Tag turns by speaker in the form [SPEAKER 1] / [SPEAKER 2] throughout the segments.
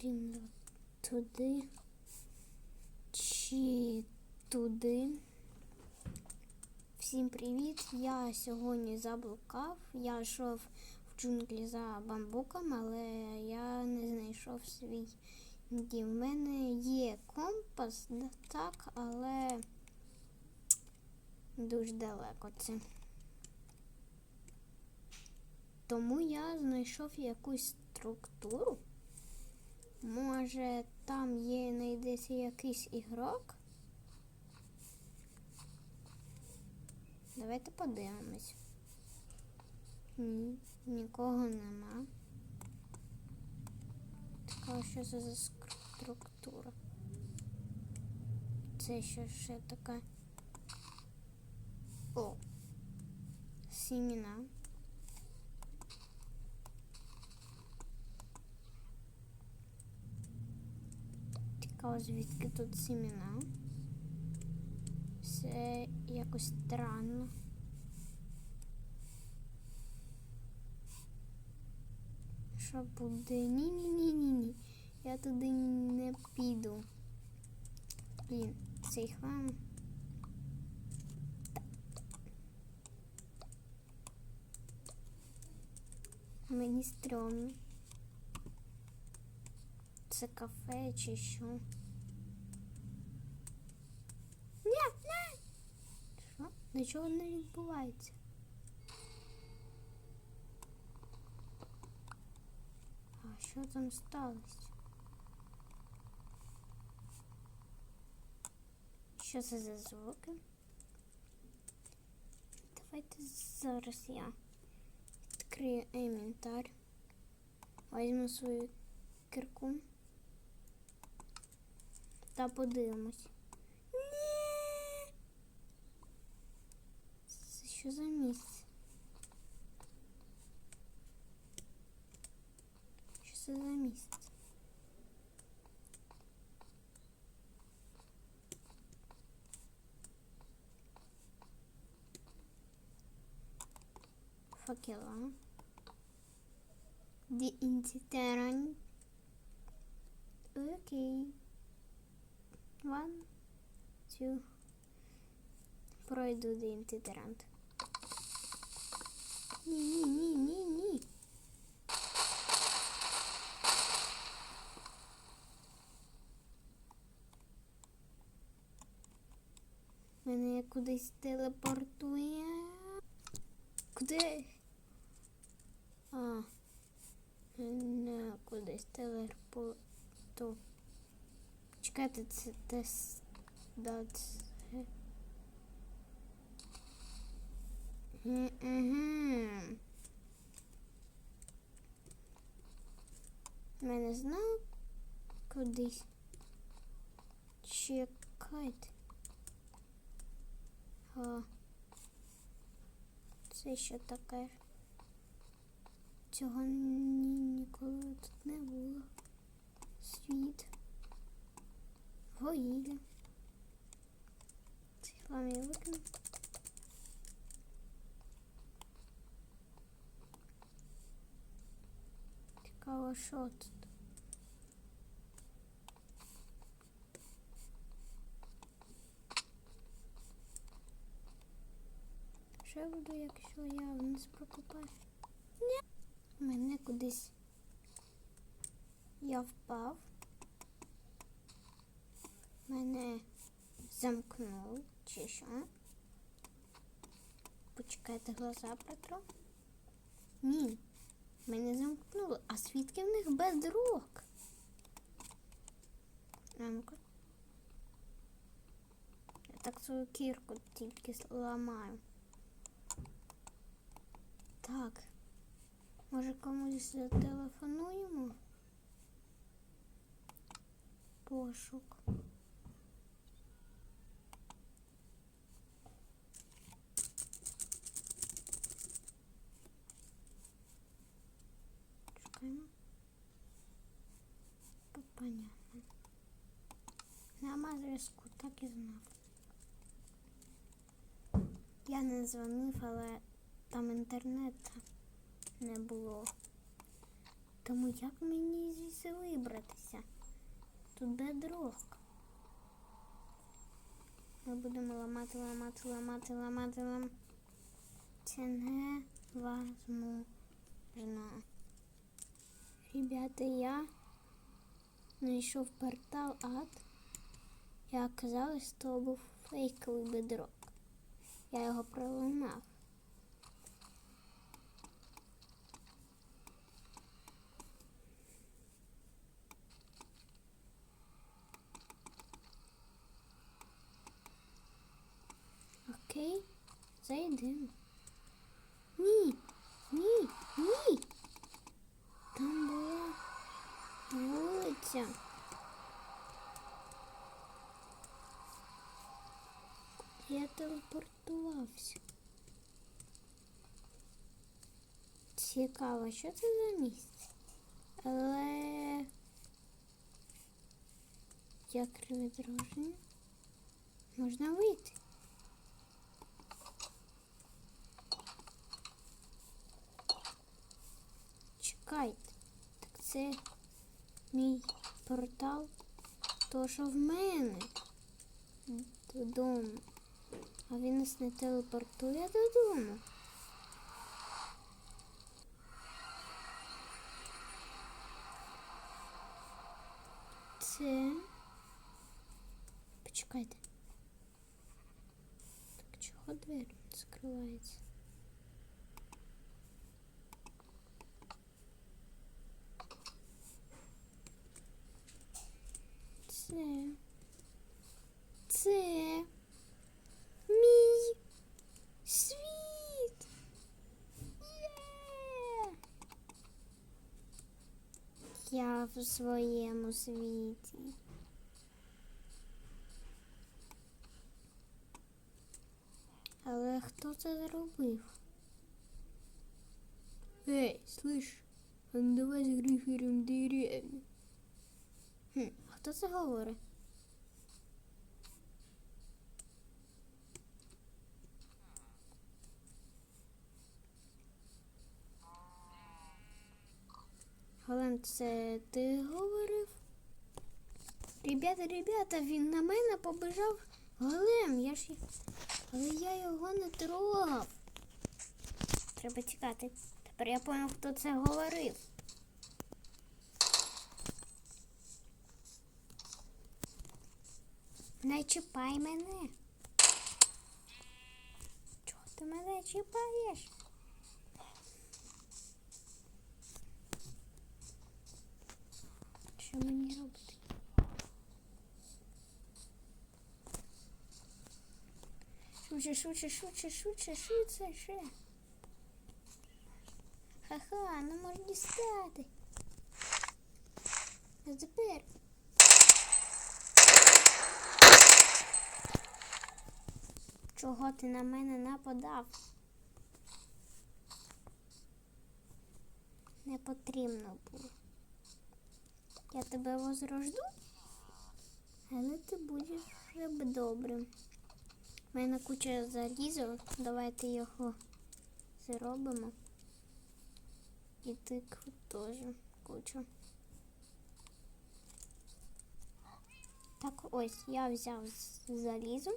[SPEAKER 1] потрібно туди чи туди. Всім привіт! Я сьогодні заблукав. Я йшов в джунглі за бамбуком, але я не знайшов свій дім. У мене є компас, так, але дуже далеко це. Тому я знайшов якусь структуру. Може, там є знайдеться якийсь ігрок? Давайте подивимось. Ні, нікого нема. Така що це за структура? Це що ще така? О! Сіміна. Цікаво, звідки тут сімена. Все якось странно. Що буде? Ні-ні-ні-ні-ні. Я туди не піду. Блін, цей хлам. Мені стрьомно. Це кафе чи що? Ні, ні. Що? Нічого не відбувається. А що там сталося? Що це за звуки? Давайте зараз я відкрию інвентар. Візьму свою кирку. Та подивимось. Ні. Це що за місце? Що це за місце? Факела. The Intiterran. Окей. One, two. Пройду до інтитерант. Ні, ні, ні, ні, ні. Мене кудись телепортує. Куди? А. Мене кудись телепортує. Чекайте, це тест. Да, це. Угу. Мене знав кудись. Чекайте. А. Це що таке? Цього ні, ніколи тут не було. Світ. Вугілля. Цей хлам я викину. Цікаво, що тут? Що я буду, якщо я вниз прокопаю? Ні. Мене кудись. Я впав. Мене замкнув, чи що? Почекайте, глаза протру. Ні, мене замкнули, а свідки в них бездрок. А ну-ка. Я так свою кірку тільки зламаю. Так. Може комусь зателефонуємо? Пошук. Нема так і знав. Я не дзвонив, але там інтернету не було. Тому як мені звідси вибратися. Тут бедрок. Ми будемо ламати, ламати, ламати, ламати, ламати. Це невозможно. Ребята, я знайшов портал ад. І оказалось, то був фейковий бедрок. Я його проламав. Окей, зайдемо. Ні, ні, ні. Там була вулиця. Я телепортувався. Цікаво, що це за місце? Але як відродження можна вийти. Чекайте, так це мій портал, то що в мене додому. А він нас не телепортує додому. Це. Почекайте. Так чого двері закривається? Це. Це. Мій світ. Є! Я в своєму світі. Але хто це зробив? Ей, слышь, а ну давай з грифером деревню. Хм, а хто це говорить? Голем, це ти говорив? Ребята, ребята, він на мене побежав. Голем, я ж. Але я його не трогав. Треба тікати. Тепер я поняв, хто це говорив. Не чіпай мене. Чого ти мене чіпаєш? Мені робити? Шуче, шуче, шуче, шуче, шуче, ще. Ха-ха, не можна дістати. А тепер. Чого ти на мене нападав? Не потрібно було. Я тебе возрожду, але ти будеш вже добрим. У мене куча залізу, давайте його зробимо. І тикв теж куча. Так, ось я взяв залізо.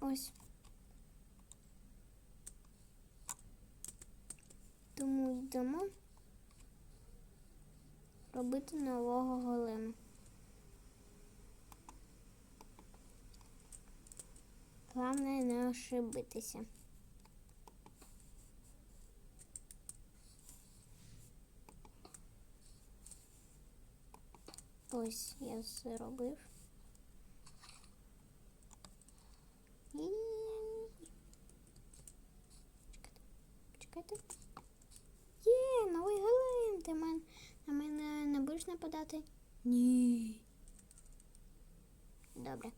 [SPEAKER 1] Ось. Тому йдемо робити нового голема. Головне не ошибитися. Ось я зробив. І... Чекайте. Чекайте. Є, новий голем. Ти мене не будеш нападати? Ні. Добре.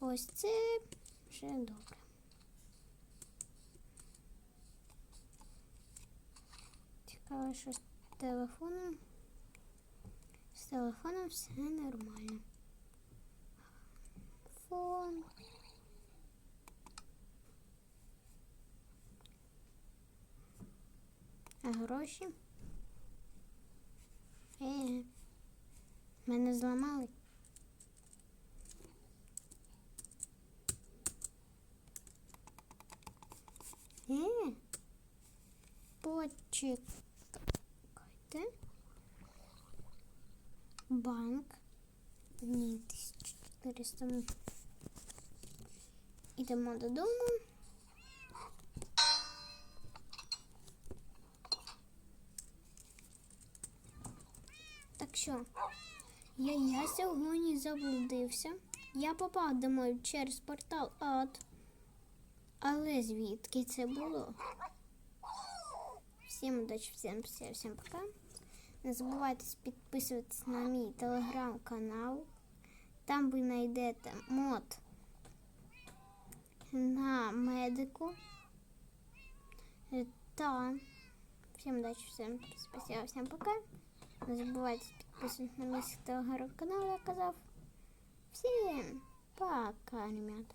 [SPEAKER 1] Ось це вже добре. Цікаво, що з телефоном. З телефоном все нормально. Фон. А гроші? Е, мене зламали. Е, почекайте. Банк. Ні, 1400. ми Ідемо додому. Так що, я, я сьогодні заблудився. Я попав домой через портал ад. Але звідки це було? Всім удачі, всім, всім, всім пока. Не забувайте підписуватись на мій телеграм-канал. Там ви знайдете мод на медику. Та всім удачі, всім спасибо, всім пока. Не забувайте підписуватися на мій телеграм-канал, я казав. Всім пока, ребят.